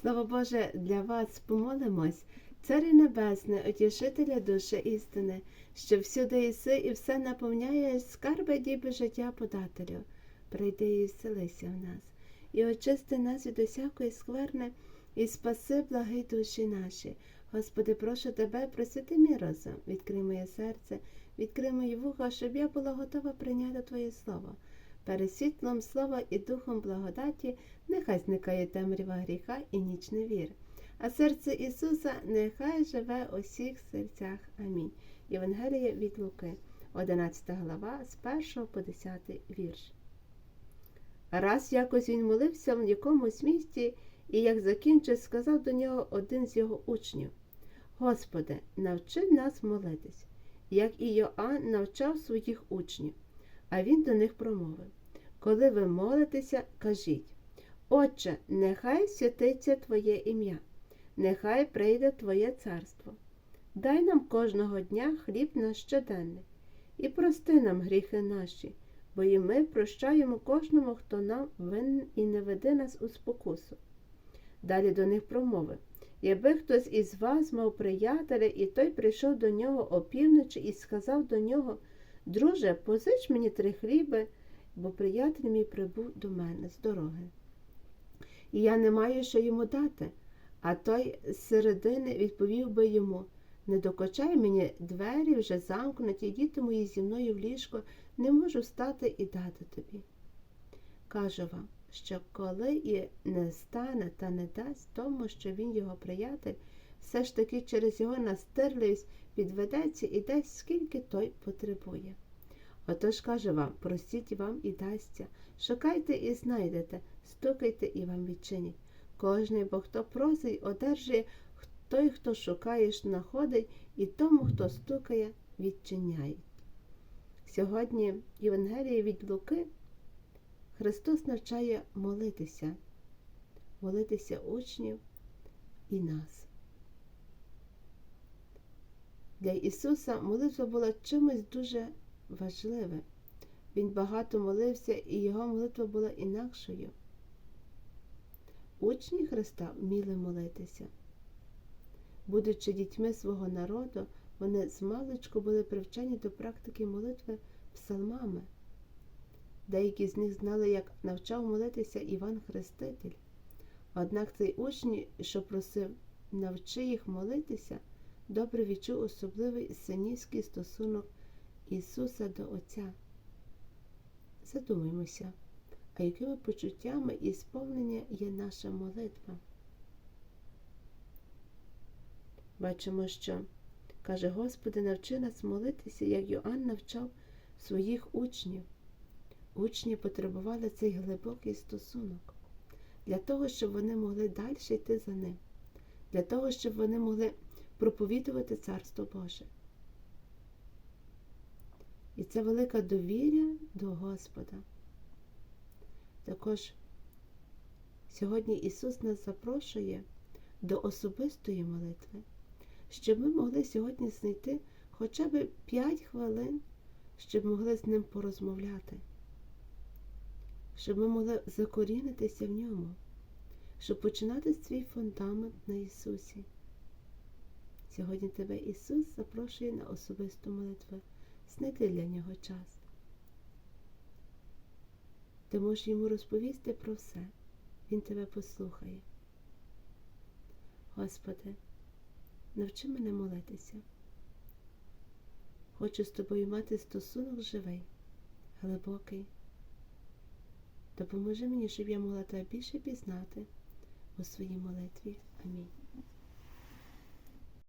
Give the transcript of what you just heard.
Слово Боже, для вас помолимось, Царі Небесне, Отішителя душі істини, що всюди іси і все наповняєш, скарби діби життя подателю. Прийди і вселися в нас, і очисти нас від усякої скверни, і спаси благи душі наші. Господи, прошу тебе, просвіти мій розум, відкрий моє серце, відкрий мої вуха, щоб я була готова прийняти Твоє Слово. Перед світлом слова і духом благодаті нехай зникає темрява гріха і ніч невір. А серце Ісуса нехай живе у всіх серцях. Амінь. Євангеліє від Луки, 11 глава, з 1 по 10 вірш. Раз якось він молився в якомусь місті, і як закінчив, сказав до нього один з його учнів: Господи, навчи нас молитись, як і Йоанн навчав своїх учнів. А він до них промовив: Коли ви молитеся, кажіть, Отче, нехай святиться Твоє ім'я, нехай прийде Твоє царство. Дай нам кожного дня хліб наш щоденний, і прости нам гріхи наші, бо і ми прощаємо кожному, хто нам винен і не веди нас у спокусу. Далі до них промовив Якби хтось із вас мав приятеля, і той прийшов до нього опівночі і сказав до нього Друже, позич мені три хліби, бо приятель мій прибув до мене з дороги. І я не маю що йому дати. А той з середини відповів би йому Не докочай мені двері вже замкнуті, діти мої зі мною в ліжко, не можу встати і дати тобі. Кажу вам, що коли і не стане та не дасть тому, що він його приятель, все ж таки через його настирливість підведеться і дасть, скільки той потребує. Отож кажу вам, простіть вам і дасться, шукайте і знайдете, стукайте і вам відчинять. Кожний, бо хто просить, одержує, той, хто шукає, знаходить, і тому, хто стукає, відчиняє. Сьогодні в Євангелії від Луки Христос навчає молитися, молитися учнів і нас. Для Ісуса молитва була чимось дуже важливим. Він багато молився, і його молитва була інакшою. Учні Христа вміли молитися. Будучи дітьми свого народу, вони змалечку були привчені до практики молитви псалмами. Деякі з них знали, як навчав молитися Іван Хреститель. Однак цей учні, що просив навчи їх молитися, добре відчув особливий синівський стосунок Ісуса до Отця. Задумаймося, а якими почуттями і сповнення є наша молитва? Бачимо, що каже Господи, навчи нас молитися, як Йоанн навчав своїх учнів. Учні потребували цей глибокий стосунок для того, щоб вони могли далі йти за ним, для того, щоб вони могли проповідувати Царство Боже. І це велика довіря до Господа. Також сьогодні Ісус нас запрошує до особистої молитви, щоб ми могли сьогодні знайти хоча б 5 хвилин, щоб могли з ним порозмовляти, щоб ми могли закорінитися в ньому, щоб починати свій фундамент на Ісусі. Сьогодні тебе Ісус запрошує на особисту молитву. Знайди для нього час. Ти можеш йому розповісти про все. Він тебе послухає. Господи, навчи мене молитися. Хочу з тобою мати стосунок живий, глибокий. Допоможи мені, щоб я могла тебе більше пізнати у своїй молитві. Амінь.